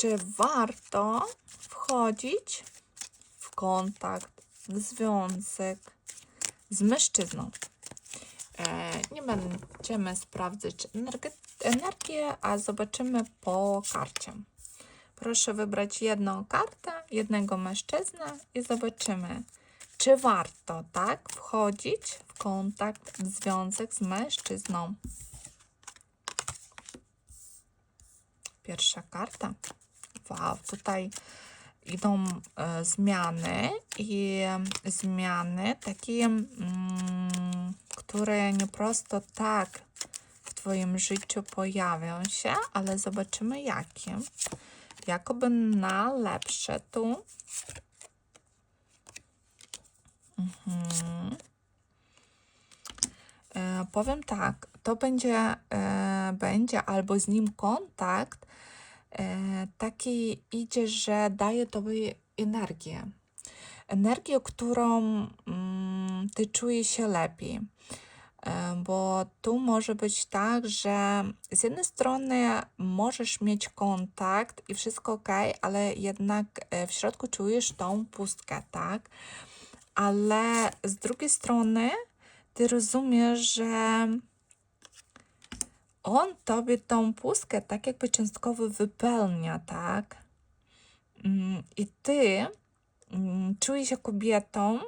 czy warto wchodzić w kontakt, w związek z mężczyzną. E, nie będziemy sprawdzać energię, a zobaczymy po karcie. Proszę wybrać jedną kartę, jednego mężczyznę i zobaczymy, czy warto tak wchodzić w kontakt, w związek z mężczyzną. Pierwsza karta. Tutaj idą e, zmiany i zmiany takie, mm, które nie prosto tak w Twoim życiu pojawią się, ale zobaczymy jakie. Jakoby na lepsze tu. Mhm. E, powiem tak, to będzie, e, będzie albo z nim kontakt, taki idzie, że daje tobie energię. Energię, którą mm, ty czujesz się lepiej. E, Bo tu może być tak, że z jednej strony możesz mieć kontakt i wszystko ok, ale jednak e, w środku czujesz tą pustkę, tak? Ale z drugiej strony ty rozumiesz, że on tobie tą pustkę tak jakby cząstkowo wypełnia, tak? Mm, I ty mm, czujesz się kobietą,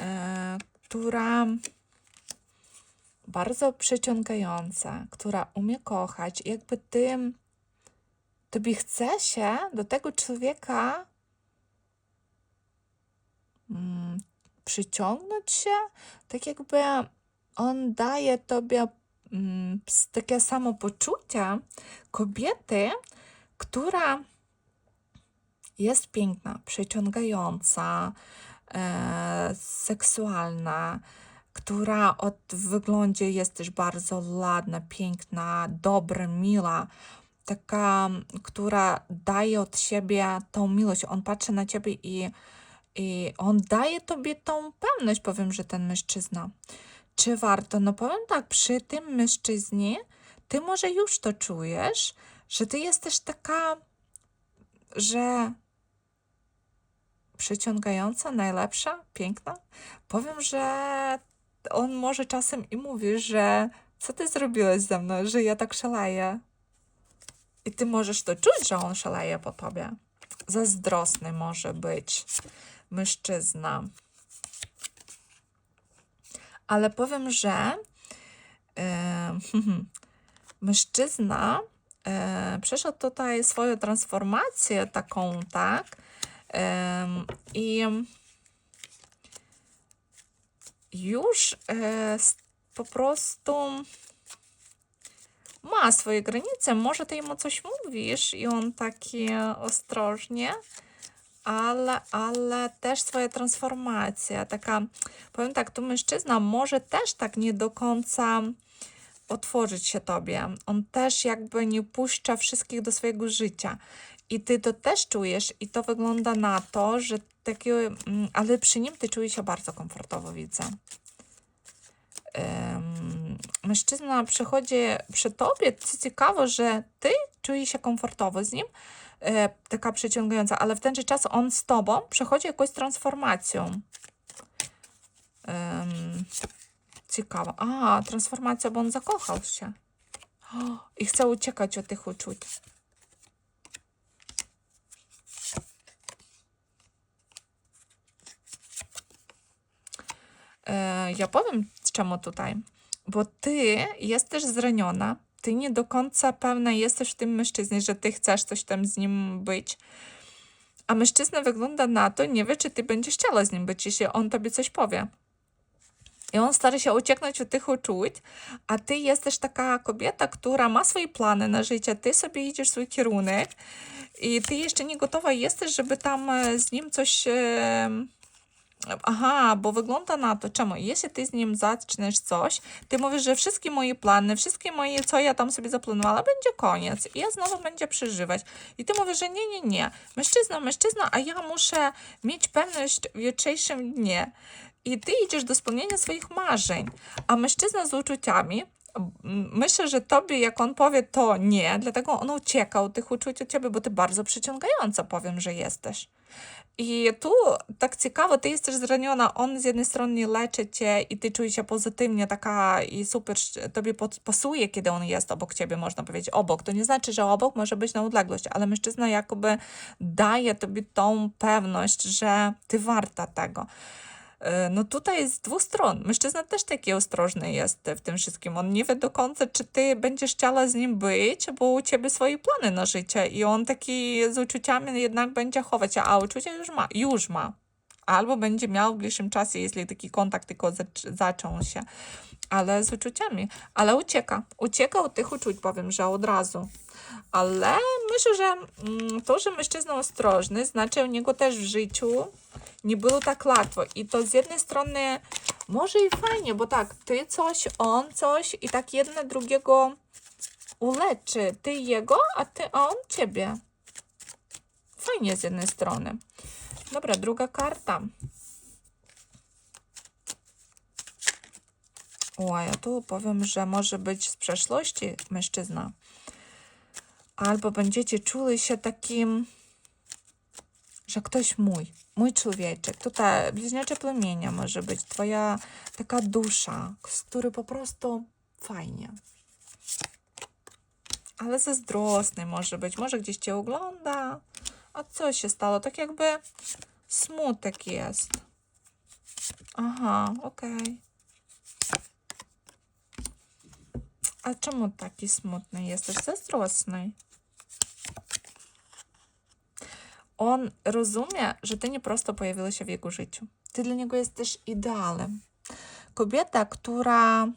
e, która bardzo przyciągająca, która umie kochać. Jakby ty, tobie chce się do tego człowieka mm, przyciągnąć się, tak jakby on daje tobie takie samopoczucie kobiety, która jest piękna, przyciągająca, e, seksualna, która od w wyglądzie jest też bardzo ładna, piękna, dobra, miła, taka, która daje od siebie tą miłość. On patrzy na ciebie i, i on daje tobie tą pewność, powiem, że ten mężczyzna. Czy warto? No powiem tak, przy tym mężczyźnie ty może już to czujesz, że ty jesteś taka, że przyciągająca, najlepsza, piękna. Powiem, że on może czasem i mówi, że co ty zrobiłeś ze mną, że ja tak szaleję. I ty możesz to czuć, że on szaleje po tobie. Zazdrosny może być mężczyzna. Ale powiem, że e, mężczyzna e, przeszedł tutaj swoją transformację taką, tak? Em, I już e, po prostu ma swoje granice. Może ty mu coś mówisz i on taki ostrożnie, ale, ale też swoja transformacja. Taka, powiem tak, tu mężczyzna może też tak nie do końca otworzyć się tobie. On też jakby nie puszcza wszystkich do swojego życia. I ty to też czujesz i to wygląda na to, że takie, mm, ale przy nim ty czujesz się bardzo komfortowo, widzę. Em, mężczyzna przychodzi przy tobie, co ciekawe, że ty czujesz się komfortowo z nim, e, taka przyciągająca, ale w ten czas on z tobą przechodzi jakąś transformacją. Em, ciekawe. A, transformacja, bo on zakochał się. O, I chce uciekać od tych uczuć. E, ja powiem czemu tutaj. Bo ty jesteś zraniona, ty nie do końca pewna jesteś w tym mężczyznie, że ty chcesz coś tam z nim być. A mężczyzna wygląda na to, nie wie, czy ty będziesz chciała z nim być, jeśli on tobie coś powie. I on stara się ucieknąć od tych uczuć, a ty jesteś taka kobieta, która ma swoje plany na życie, ty sobie idziesz swój kierunek i ty jeszcze nie gotowa jesteś, żeby tam e, z nim coś... Aha, bo wygląda na to, czemu? Jeśli ty z nim zaczniesz coś, ty mówisz, że wszystkie moje plany, wszystkie moje, co ja tam sobie zaplanowała, będzie koniec i ja znowu będzie przeżywać. I ty mówisz, że nie, nie, nie. Mężczyzna, mężczyzna, a ja muszę mieć pewność w jutrzejszym dnie. I ty idziesz do spełnienia swoich marzeń, a mężczyzna z uczuciami myślę, że tobie, jak on powie, to nie, dlatego on ucieka od tych uczuć od ciebie, bo ty bardzo przyciągająca, powiem, że jesteś. Ty jesteś zraniona, on z jednej strony leczy cię i ty czujesz się pozytywnie taka i super sz- tobie pod- pasuje, kiedy on jest obok ciebie, można powiedzieć obok. To nie znaczy, że obok może być na odległość, ale mężczyzna jakoby daje tobie tą pewność, że ty warta tego. E, No tutaj z dwóch stron. Mężczyzna też taki ostrożny jest w tym wszystkim. On nie wie do końca, czy ty będziesz chciała z nim być, bo u ciebie swoje plany na życie i on taki z uczuciami jednak będzie chować, a uczucia już ma, już ma. Albo będzie miał w bliższym czasie, jeśli taki kontakt tylko zac- zaczął się, ale z uczuciami. Ale ucieka. Ucieka od tych uczuć, powiem, że od razu. Ale myślę, że mm, to, że mężczyzna ostrożny, znaczy u niego też w życiu nie było tak łatwo. I to z jednej strony może i fajnie, bo tak, ty coś, on coś i tak jedno drugiego uleczy. Ty jego, a ty a on ciebie. Fajnie z jednej strony. Dobra, druga karta. O, ja tu powiem, że może być z przeszłości mężczyzna. Albo będziecie czuli się takim, że ktoś mój, mój człowieczek. Tutaj bliźniacze plemienia może być, twoja taka dusza, z której po prostu fajnie. Ale zazdrosny może być, może gdzieś cię ogląda. A co się stało? Tak jakby smutek jest. Aha, okej. A czemu taki smutny jesteś? Zazdrosny. On rozumie, że ty nie prosto pojawiła się w jego życiu. Ty dla niego jesteś idealem. Kobieta, która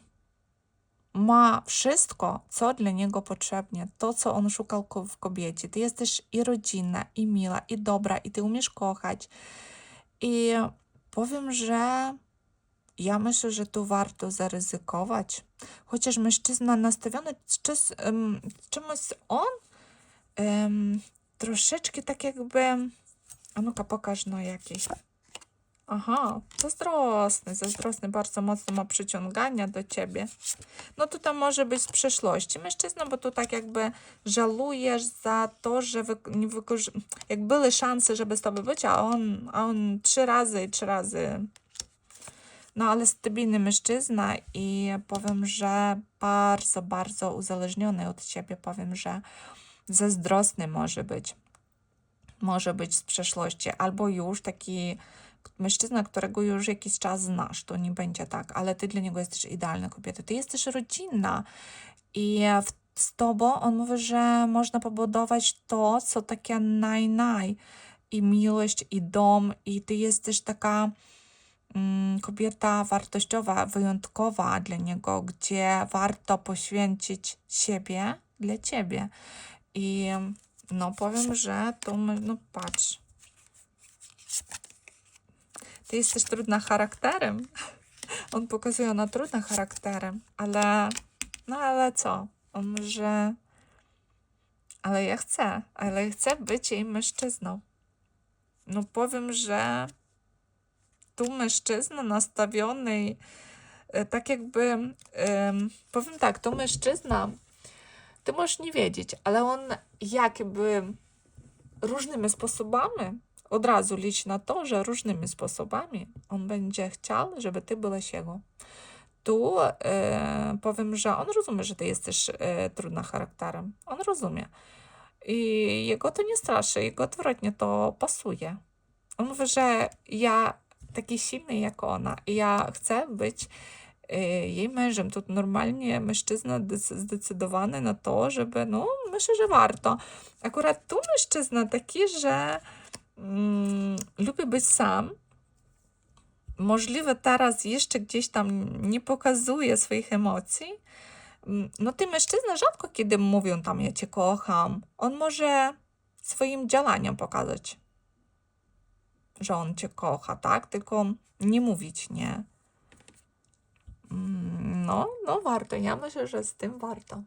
ma wszystko, co dla niego potrzebne, to, co on szukał w kobiecie. Ty jesteś i rodzinna, i miła, i dobra, i ty umiesz kochać. I powiem, że ja myślę, że tu warto zaryzykować. Chociaż mężczyzna nastawiony czymś on troszeczkę tak jakby. A pokaż no jakiś. Aha, zazdrosny, zazdrosny, bardzo mocno ma przyciągania do ciebie. No to tam może być z przeszłości mężczyzna, bo tu tak jakby żalujesz za to, że wy, nie wykorzy- jak były szanse, żeby z tobą być, a on, a on trzy razy i trzy razy no, ale stabilny mężczyzna i powiem, że bardzo, bardzo uzależniony od ciebie. Powiem, że zazdrosny może być. Może być z przeszłości, albo już taki mężczyzna, którego już jakiś czas znasz. To nie będzie tak, ale ty dla niego jesteś idealna kobieta. Ty jesteś rodzinna i z tobą on mówi, że można pobudować to, co takie naj-naj. I miłość, i dom, i ty jesteś taka mm, kobieta wartościowa, wyjątkowa dla niego, gdzie warto poświęcić siebie dla ciebie. I no powiem, że to, no patrz. Ty jesteś trudna charakterem. On pokazuje, ona trudna charakterem, ale no ale co? On może ale ja chcę, ale chcę być jej mężczyzną. No powiem, że tu mężczyzna nastawiony, e, tak jakby, em, powiem tak, to mężczyzna, ty możesz nie wiedzieć, ale on jakby różnymi sposobami, od razu licz na to, że różnymi sposobami on będzie chciał, żeby ty byłaś jego. Tu e, powiem, że on rozumie, że ty jesteś e, trudna charakterem. On rozumie. I jego to nie straszy, jego odwrotnie to pasuje. On mówi, że ja taki silny jak ona i ja chcę być jej mężem. To normalnie mężczyzna dec- zdecydowany na to, żeby, no myślę, że warto. Akurat tu mężczyzna taki, że mm, lubi być sam. Możliwe teraz jeszcze gdzieś tam nie pokazuje swoich emocji. Mm, No ty mężczyzna rzadko kiedy mówią tam ja cię kocham. On może swoim działaniem pokazać że on cię kocha, tak? Tylko nie mówić nie. Mm, No, no warto. Ja myślę, że z tym warto.